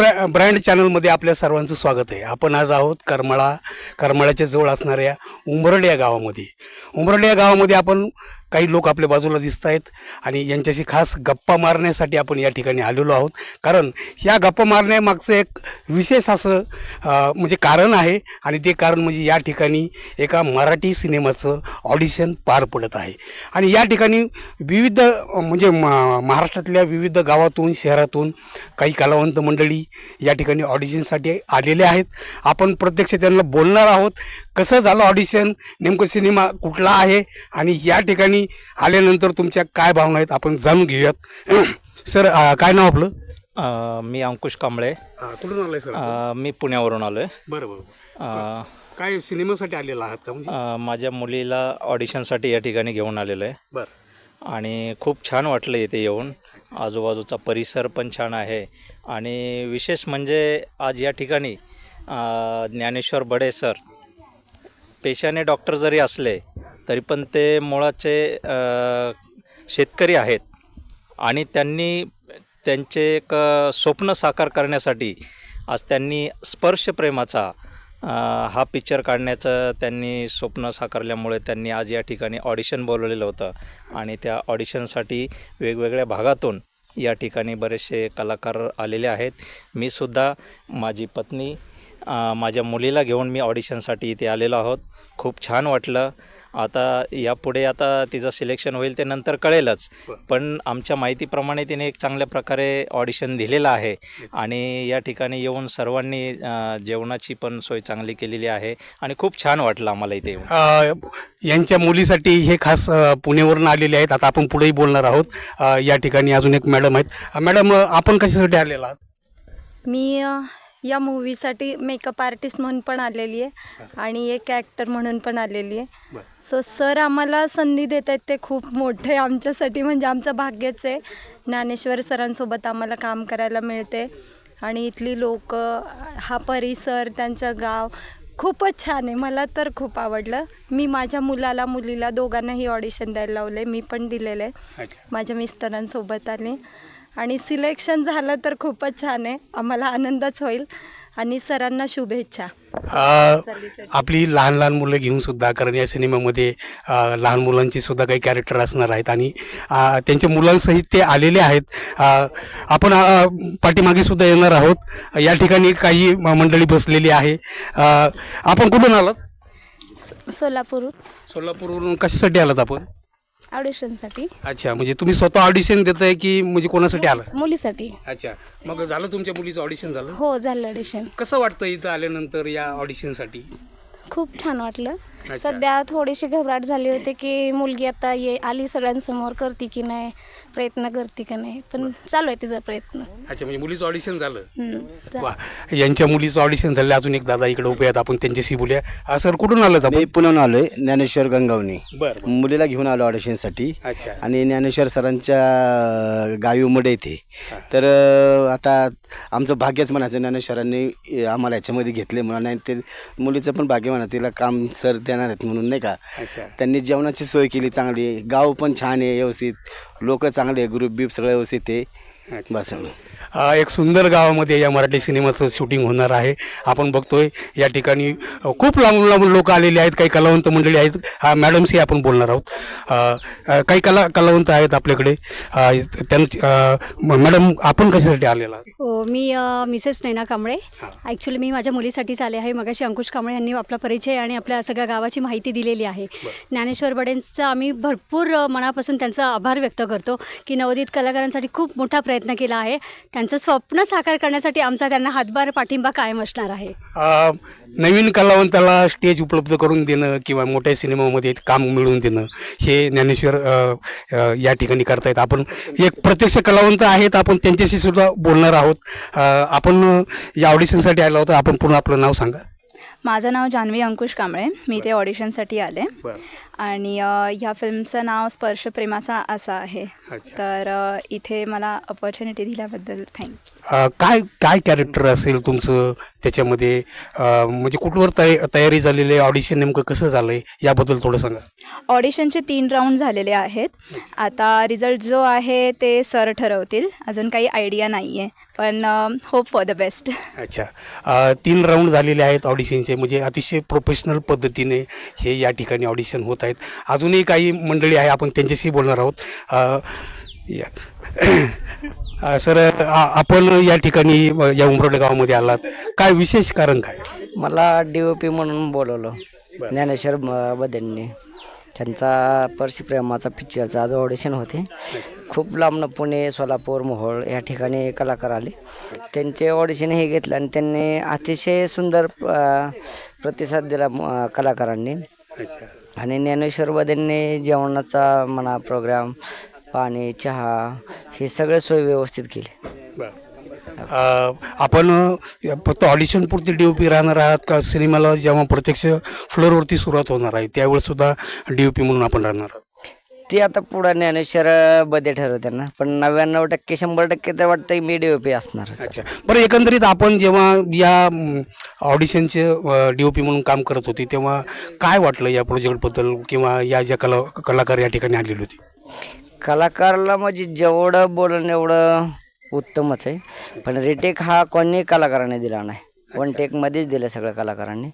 ब्रॅ brand चॅनलमध्ये आपल्या सर्वांचं स्वागत आहे. आपण आज आहोत करमाळा करमाळ्याच्या जवळ असणाऱ्या उंबरड या गावामध्ये. उंबरड या गावामध्ये आपण काही लोक आपल्या बाजूला दिसत आहेत आणि यांच्याशी खास गप्पा मारण्यासाठी आपण या ठिकाणी आलेलो आहोत. कारण या गप्पा मारण्यामागचं एक विशेष असं म्हणजे कारण आहे आणि ते कारण म्हणजे या ठिकाणी एका मराठी सिनेमाचं ऑडिशन पार पडत आहे. आणि या ठिकाणी विविध म्हणजे म- महाराष्ट्रातल्या विविध गावातून शहरातून काही कलावंत मंडळी या ठिकाणी ऑडिशनसाठी आलेले आहेत. आपण प्रत्यक्ष त्यांना बोलणार आहोत कसं झालं ऑडिशन नेमकं सिनेमा कुठला आहे आणि या ठिकाणी आल्यानंतर तुमच्या काय भावना आहेत आपण जाणून घेऊयात. सर काय नाव आपलं? अ, मी अंकुश कांबळे. कुठून आलंय सर? अ, मी पुण्यावरून आलो बरं बरं आहे काय सिनेमासाठी आलेला आहात का म्हणजे? माझ्या मुलीला ऑडिशनसाठी या ठिकाणी घेऊन आलेलो आहे. बरं. आणि खूप छान वाटलं इथे येऊन. आजूबाजूचा परिसर पण छान आहे. आणि विशेष म्हणजे आज या ठिकाणी अ, ज्ञानेश्वर बडे सर पेशाने डॉक्टर जरी असले तरी पण ते मुळाचे शेतकरी आहेत. आणि त्यांनी त्यांचे एक स्वप्न साकार करण्यासाठी आज त्यांनी स्पर्श प्रेमाचा हा पिक्चर काढण्याचं त्यांनी स्वप्न साकारल्यामुळे त्यांनी आज या ठिकाणी ऑडिशन बोलवलेलं होतं. आणि त्या ऑडिशनसाठी वेगवेगळ्या भागातून या ठिकाणी बरेचसे कलाकार आलेले आहेत. मी सुद्धा माझी पत्नी माझ्या मुलीला घेऊन मी ऑडिशनसाठी इथे आलेलो आहोत. खूप छान वाटलं. आता यापुढे आता तिचं सिलेक्शन होईल ते नंतर कळेलच. पण आमच्या माहितीप्रमाणे तिने एक चांगल्या प्रकारे ऑडिशन दिलेलं आहे. आणि या ठिकाणी येऊन सर्वांनी जेवणाची पण सोय चांगली केलेली आहे. आणि खूप छान वाटलं आम्हाला इथे यांच्या मुलीसाठी हे खास अ, पुण्यावरून आलेले आहेत. आता आपण पुढेही बोलणार आहोत. या ठिकाणी अजून एक मॅडम आहेत. मॅडम आपण कशासाठी आलेला आहात? मी या मूवीसाठी मेकअप आर्टिस्ट म्हणून पण आलेली आहे आणि एक ॲक्टर म्हणून पण आलेली आहे. सो सर आम्हाला संधी देत आहेत ते खूप मोठे आमच्यासाठी म्हणजे आमचं भाग्यच आहे. ज्ञानेश्वर सरांसोबत आम्हाला काम करायला मिळते. आणि इथली लोक हा परिसर त्यांचं गाव खूपच छान आहे. मला तर खूप आवडलं. मी माझ्या मुलाला मुलीला दोघांनाही ऑडिशन द्यायला लावले मी पण दिलेलं आहे. माझ्या मिस्टरांसोबत आले. आणि सिलेक्शन झालं तर खूपच छान आहे. आम्हाला आनंदच होईल. आणि सरांना शुभेच्छा. आपली लहान लहान मुलं घेऊन सुद्धा कारण या सिनेमामध्ये लहान मुलांची सुद्धा काही कॅरेक्टर असणार आहेत. आणि त्यांच्या मुलांसहित ते आलेले आहेत. आपण पाठीमागे सुद्धा येणार आहोत. या ठिकाणी काही मंडळी बसलेली आहे. आपण कुठून आलात? सोलापूर. सोलापूरवरून कशासाठी आलात आपण? ऑडिशनसाठी अच्छा म्हणजे तुम्ही स्वतः ऑडिशन देताय की म्हणजे कोणासाठी आला? मुलीसाठी. अच्छा मग झालं तुमच्या मुलीचं ऑडिशन झालं? हो झालं ऑडिशन कसं वाटतं इथं आल्यानंतर या ऑडिशनसाठी खूप छान वाटलं. सध्या थोडीशी घबराट झाली होती की मुलगी आता ये आली सगळ्यांसमोर करते की नाही प्रयत्न करते की नाही पण चालू आहे तिचा प्रयत्न. अच्छा म्हणजे मुलीचं ऑडिशन झालं. हम्म, चा- वा यांच्या मुलीचं ऑडिशन झालं अजून एक दादा इकडे उभे आहेत आपण त्यांच्याशी बोलूया. अ, सर कुठून आलं मी पुण्याहून आलोय ज्ञानेश्वर गंगावणी बरं मुलीला घेऊन आलो ऑडिशनसाठी अच्छा. आणि ज्ञानेश्वर सरांच्या अं, गावी उमडे तर अं, आता आमचं भाग्यच म्हणायचं ज्ञानेश्वरांनी अं, आम्हाला याच्यामध्ये घेतले म्हणून आणि ते मुलीचं पण भाग्य म्हणा तिला काम सर देणार आहेत म्हणून नाही का? अच्छा. त्यांनी जेवणाची सोय केली चांगली. गाव पण छान आहे व्यवस्थित. लोक चांगले ग्रुप बीप सगळं व्यवस्थित आहे. बस एक सुंदर गावामध्ये या मराठी सिनेमाचं शूटिंग होणार आहे. आपण बघतोय या ठिकाणी खूप लांबून लांबून लोक आलेले आहेत काही कलावंत मंडळी आहेत. हा मॅडमशी आपण बोलणार आहोत. काही कला कलावंत आहेत आपल्याकडे. म- मॅडम आपण कशासाठी आलेला? हो मी मिसेस नैना कांबळे. ॲक्च्युली मी माझ्या मुलीसाठीच आले आहे. मगाशी अंकुश कांबळे यांनी आपला परिचय आणि आपल्या सगळ्या गावाची माहिती दिलेली आहे. ज्ञानेश्वर बडेंचा आम्ही भरपूर मनापासून त्यांचा आभार व्यक्त करतो की नवोदित कलाकारांसाठी खूप मोठा प्रयत्न केला आहे. त्यांचं स्वप्न साकार करण्यासाठी आमचा त्यांना हातभार पाठिंबा कायम असणार आहे. नवीन कलावंताला स्टेज उपलब्ध करून देणं किंवा मोठ्या सिनेमामध्ये काम मिळवून देणं हे ज्ञानेश्वर अ, अ, या ठिकाणी करतायत. आपण एक प्रत्यक्ष कलावंत आहेत आपण त्यांच्याशी सुद्धा बोलणार आहोत. अ, आपण या ऑडिशनसाठी आलो होतो आपण पूर्ण आपलं नाव सांगा. माझं नाव जान्हवी अंकुश कांबळे. मी इथे ऑडिशनसाठी आले. आणि ह्या फिल्मचं नाव स्पर्श प्रेमाचा असा आहे. अच्छा. तर इथे मला अपॉर्च्युनिटी दिल्याबद्दल थँक्यू अ, काय काय कॅरेक्टर असेल तुमचं? त्याच्यामध्ये अ, म्हणजे कुठवर तया तयारी झालेली आहे? ऑडिशन नेमकं कसं झालं आहे याबद्दल थोडं सांगा. ऑडिशनचे तीन राऊंड झालेले आहेत. आता रिझल्ट जो आहे ते सर ठरवतील. अजून काही आयडिया नाही आहे पण होप फॉर द बेस्ट अच्छा. अ, तीन राऊंड झालेले आहेत ऑडिशनचे म्हणजे अतिशय प्रोफेशनल पद्धतीने हे या ठिकाणी ऑडिशन होत आहेत. अजूनही काही मंडळी आहे आपण त्यांच्याशी बोलणार आहोत. या. सर आपण या ठिकाणी या उमरोडे गावामध्ये आलात. काय विशेष कारण काय? मला डी ओ पी म्हणून बोलवलं. ज्ञानेश्वर म- बदेंनी. त्यांचा परशी प्रेमाचा पिक्चरचा आज ऑडिशन होते. खूप लांबनं पुणे सोलापूर मोहोळ या ठिकाणी कलाकार आले. त्यांचे ऑडिशन हे घेतलं आणि त्यांनी अतिशय सुंदर प्रतिसाद दिला कलाकारांनी. आणि ज्ञानेश्वर बदेंनी जेवणाचा म्हणा प्रोग्राम पाणी चहा हे सगळे सोय व्यवस्थित केली. अ, आपण फक्त ऑडिशन पुरती डी ओ पी राहणार आहात का? सिनेमाला जेव्हा प्रत्यक्ष फ्लोअरवरती सुरुवात होणार आहे त्यावेळेस सुद्धा डी ओ पी म्हणून आपण राहणार आहोत. ते आता पुढं ज्ञानेश्वर बदे ठरवते ना. पण नव्याण्णव टक्के शंभर टक्के तर वाटतं मी डी ओ पी असणारच. अच्छा. बरं एकंदरीत आपण जेव्हा या ऑडिशनचे डी ओ पी म्हणून काम करत होती तेव्हा काय वाटलं या प्रोजेक्टबद्दल किंवा या ज्या कला कलाकार या ठिकाणी आलेली होती? कलाकारला म्हणजे जेवढं बोलणं एवढं उत्तमच आहे. पण रिटेक हा कोणी कलाकाराने दिला नाही. वन टेकमध्येच दिलं सगळ्या कलाकारांनी.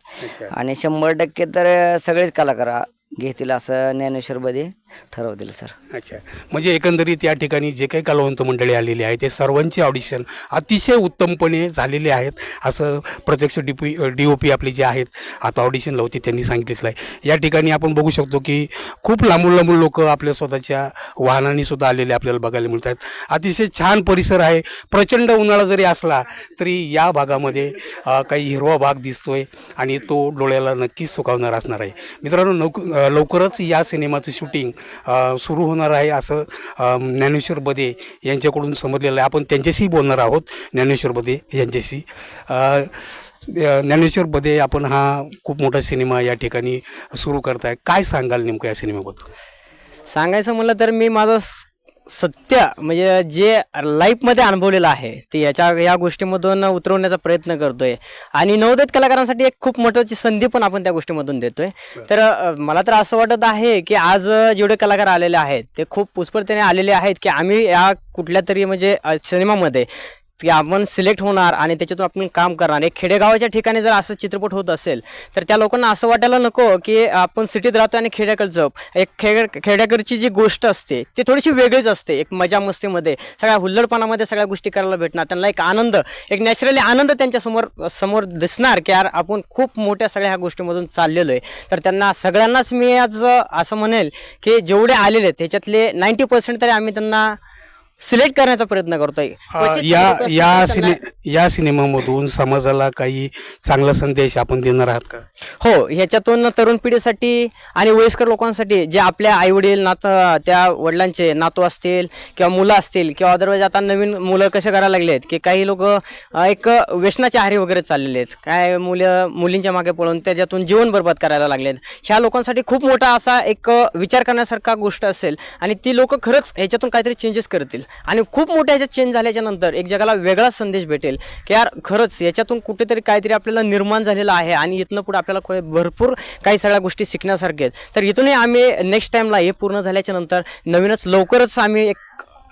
आणि शंभर टक्के तर सगळेच कलाकार घेतील असं ज्ञानेश्वर बदे ठरवतील सर. अच्छा. म्हणजे एकंदरीत या ठिकाणी जे काही कलावंत मंडळी आलेली आहे ते सर्वांचे ऑडिशन अतिशय उत्तमपणे झालेले आहेत असं प्रत्यक्ष D P D O P आपले जे आहेत आता ऑडिशन लावते त्यांनी सांगितलेलं आहे. या ठिकाणी आपण बघू शकतो की खूप लांबून लांबून लोक आपल्या स्वतःच्या वाहनाने सुद्धा आलेले आपल्याला बघायला मिळत आहेत अतिशय छान परिसर आहे. प्रचंड उन्हाळा जरी असला तरी या भागामध्ये काही हिरवा भाग दिसतोय आणि तो डोळ्याला नक्कीच सुकावणार असणार आहे. मित्रांनो नौक लवकरच या सिनेमाचं शूटिंग सुरू होणार आहे असं ज्ञानेश्वर बदे यांच्याकडून समजलेलं आहे. आपण त्यांच्याशी बोलणार आहोत ज्ञानेश्वर बदे यांच्याशी. ज्ञानेश्वर बदे आपण हा खूप मोठा सिनेमा या ठिकाणी सुरू करताय. काय सांगाल नेमकं या सिनेमाबद्दल? सांगायचं म्हणलं तर मी माझं सत्य म्हणजे जे लाईफमध्ये अनुभवलेलं आहे ते याच्या या गोष्टीमधून उतरवण्याचा प्रयत्न करतोय. आणि नवोदित कलाकारांसाठी एक खूप महत्त्वाची संधी पण आपण त्या गोष्टीमधून देतोय. तर अ, मला तर असं वाटत आहे की आज अ, जेवढे कलाकार आलेले आहेत ते खूप उत्स्फूर्तीने आलेले आहेत की आम्ही या कुठल्या तरी म्हणजे अ, सिनेमामध्ये की आपण सिलेक्ट होणार आणि त्याच्यातून आपण काम करणार. एक खेडेगावाच्या ठिकाणी जर असं चित्रपट होत असेल तर त्या लोकांना असं वाटायला नको की आपण सिटीत राहतो आणि खेड्याकडचं एक खेड खेड्याकडची जी गोष्ट असते ती थोडीशी वेगळीच असते एक मजा मस्तीमध्ये सगळ्या हुल्लडपणामध्ये सगळ्या गोष्टी करायला भेटणार. त्यांना एक आनंद एक नॅचरली आनंद त्यांच्यासमोर समोर समोर दिसणार की यार आपण खूप मोठ्या सगळ्या ह्या गोष्टीमधून चाललेलो आहे. तर त्यांना सगळ्यांनाच मी आज असं म्हणेल की जेवढे आलेले आहेत त्याच्यातले नाईंटी पर्सेंट तरी आम्ही त्यांना सिलेक्ट करण्याचा प्रयत्न करतोय. क्वचित या लोकं या सिने त्यांना- या सिनेमामधून समाजाला काही चांगला संदेश आपण देणार आहात का? हो ह्याच्यातून तरुण पिढीसाठी आणि वयस्कर लोकांसाठी जे आपल्या आईवडील नात त्या वडिलांचे नातू असतील किंवा मुलं असतील किंवा अदरवाईज आता नवीन मुलं कसे करायला लागले आहेत की काही लोक एक व्यसनाच्या आहारी वगैरे चाललेले आहेत. काय मुलं मुलींच्या मागे पळून त्याच्यातून जीवन बरबाद करायला लागलेत ह्या लोकांसाठी खूप मोठा असा एक विचार करण्यासारखा गोष्ट असेल आणि ती लोक खरंच ह्याच्यातून काहीतरी चेंजेस करतील. आणि खूप मोठ्या ह्याच्यात चेंज झाल्याच्यानंतर एक जगाला वेगळा संदेश भेटेल. की यार खरंच याच्यातून कुठेतरी काहीतरी आपल्याला निर्माण झालेलं आहे आणि इथनं पुढे आपल्याला भरपूर काही सगळ्या गोष्टी शिकण्यासारख्या आहेत. तर इथूनही आम्ही नेक्स्ट टाईमला हे पूर्ण झाल्याच्यानंतर नवीनच लवकरच आम्ही एक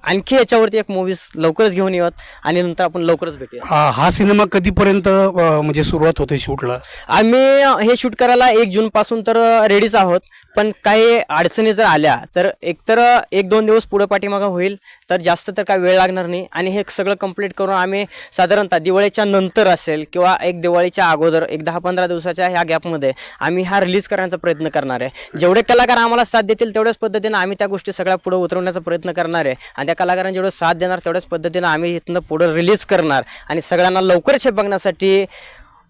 आणखी याच्यावरती एक मूवीज लवकरच घेऊन येऊत आणि नंतर आपण लवकरच भेटूया हा हा सिनेमा कधीपर्यंत अ, म्हणजे सुरुवात होते शूटला? आम्ही हे शूट करायला एक जून पासून तर रेडीच आहोत. पण काही अडचणी जर आल्या तर एकतर एक दोन दिवस पुढं पाठीमागं होईल. तर जास्त तर काय वेळ लागणार नाही. आणि हे सगळं कंप्लीट करून आम्ही साधारणतः दिवाळीच्या नंतर असेल किंवा एक दिवाळीच्या अगोदर एक दहा पंधरा दिवसाच्या ह्या गॅपमध्ये आम्ही हा रिलीज करण्याचा प्रयत्न करणार आहे. जेवढे कलाकार आम्हाला साथ देतील तेवढ्याच पद्धतीनं आम्ही त्या गोष्टी सगळ्या पुढे उतरवण्याचा प्रयत्न करणार आहे. आणि त्या कलाकारांना जेवढं साथ देणार तेवढ्याच पद्धतीनं आम्ही इथनं पुढं रिलीज करणार. आणि सगळ्यांना लवकरच हे बघण्यासाठी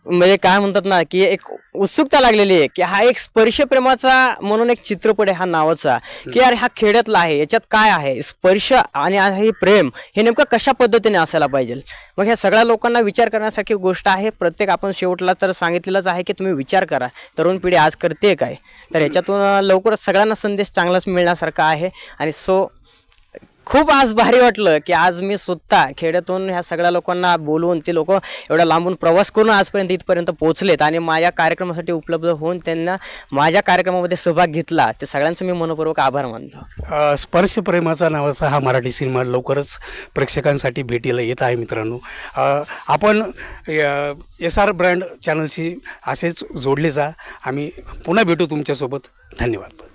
म्हणजे काय म्हणतात ना की एक उत्सुकता लागलेली आहे की हा एक स्पर्श प्रेमाचा म्हणून एक चित्रपट आहे हा नावाचा. की यार हा खेड्यातला आहे याच्यात काय आहे? स्पर्श आणि हे प्रेम हे नेमकं कशा पद्धतीने असायला पाहिजे? मग ह्या सगळ्या लोकांना विचार करण्यासारखी गोष्ट आहे. प्रत्येक आपण शेवटला तर सांगितलेलंच आहे की तुम्ही विचार करा. तरुण पिढी आज करते काय? तर याच्यातून लवकरच सगळ्यांना संदेश चांगलाच मिळण्यासारखा आहे. आणि सो खूप आज भारी वाटलं की आज मी स्वतः खेड्यातून ह्या सगळ्या लोकांना बोलवून ते लोक एवढ्या लांबून प्रवास करून आजपर्यंत इथपर्यंत पोहोचलेत आणि माझ्या कार्यक्रमासाठी उपलब्ध होऊन त्यांना माझ्या कार्यक्रमामध्ये सहभाग घेतला. ते सगळ्यांचं मी मनपूर्वक आभार मानतो. स्पर्श प्रेमाचा नावाचा हा मराठी सिनेमा लवकरच प्रेक्षकांसाठी भेटीला येत आहे मित्रांनो. आपण एस आर ब्रँड चॅनलशी असेच जोडले जा. आम्ही पुन्हा भेटू तुमच्यासोबत. धन्यवाद.